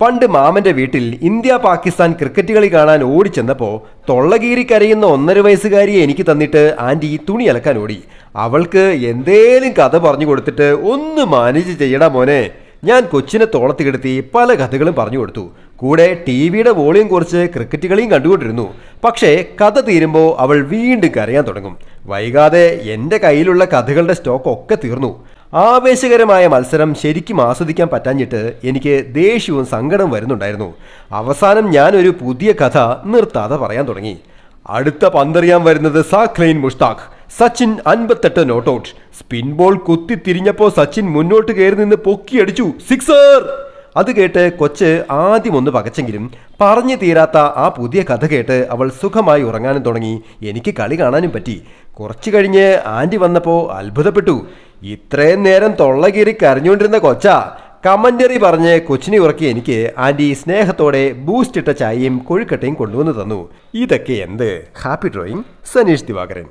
പണ്ട് മാമന്റെ വീട്ടിൽ ഇന്ത്യ പാകിസ്ഥാൻ ക്രിക്കറ്റ് കളി കാണാൻ ഓടിച്ചെന്നപ്പോൾ തൊള്ളകീരി കരയുന്ന ഒന്നര വയസ്സുകാരിയെ എനിക്ക് തന്നിട്ട് ആന്റി തുണി അലക്കാൻ ഓടി. അവൾക്ക് എന്തേലും കഥ പറഞ്ഞു കൊടുത്തിട്ട് ഒന്ന് മാനേജ് ചെയ്യടാ മോനെ. ഞാൻ കൊച്ചിനെ തോളത്ത് കിടത്തി പല കഥകളും പറഞ്ഞു കൊടുത്തു. കൂടെ ടി വിയുടെ വോളിയം കുറച്ച് ക്രിക്കറ്റ് കളിയും കണ്ടുകൊണ്ടിരുന്നു. പക്ഷേ കഥ തീരുമ്പോൾ അവൾ വീണ്ടും കരയാൻ തുടങ്ങും. വൈകാതെ എന്റെ കയ്യിലുള്ള കഥകളുടെ സ്റ്റോക്ക് ഒക്കെ തീർന്നു. ആവേശകരമായ മത്സരം ശരിക്കും ആസ്വദിക്കാൻ പറ്റാഞ്ഞിട്ട് എനിക്ക് ദേഷ്യവും സങ്കടവും വരുന്നുണ്ടായിരുന്നു. അവസാനം ഞാനൊരു പുതിയ കഥ നിർത്താതെ പറയാൻ തുടങ്ങി. അടുത്ത പന്തറിയാൻ വരുന്നത് സാഖ്ലൈൻ മുഷ്താഖ്. സച്ചിൻ അൻപത്തെട്ട് നോട്ട് ഔട്ട്. സ്പിൻ ബോൾ കുത്തി തിരിഞ്ഞപ്പോൾ സച്ചിൻ മുന്നോട്ട് കയറി നിന്ന് പൊക്കിയടിച്ചു. സിക്സർ! അത് കേട്ട് കൊച്ച് ആദ്യം ഒന്ന് പകച്ചെങ്കിലും പറഞ്ഞു തീരാത്ത ആ പുതിയ കഥ കേട്ട് അവൾ സുഖമായി ഉറങ്ങാനും തുടങ്ങി. എനിക്ക് കളി കാണാനും പറ്റി. കുറച്ചു കഴിഞ്ഞ് ആന്റി വന്നപ്പോൾ അത്ഭുതപ്പെട്ടു. ഇത്രയും നേരം തൊള്ളകീറി കരഞ്ഞുകൊണ്ടിരുന്ന കൊച്ച കമന്ററി പറഞ്ഞ് കൊച്ചിനെ ഉറക്കി എനിക്ക് ആന്റി സ്നേഹത്തോടെ ബൂസ്റ്റ് ഇട്ട ചായയും കൊഴുക്കട്ടയും കൊണ്ടുവന്ന് തന്നു. ഇതൊക്കെ എന്ത്? Happy drawing? സനീഷ് ദിവാകരൻ.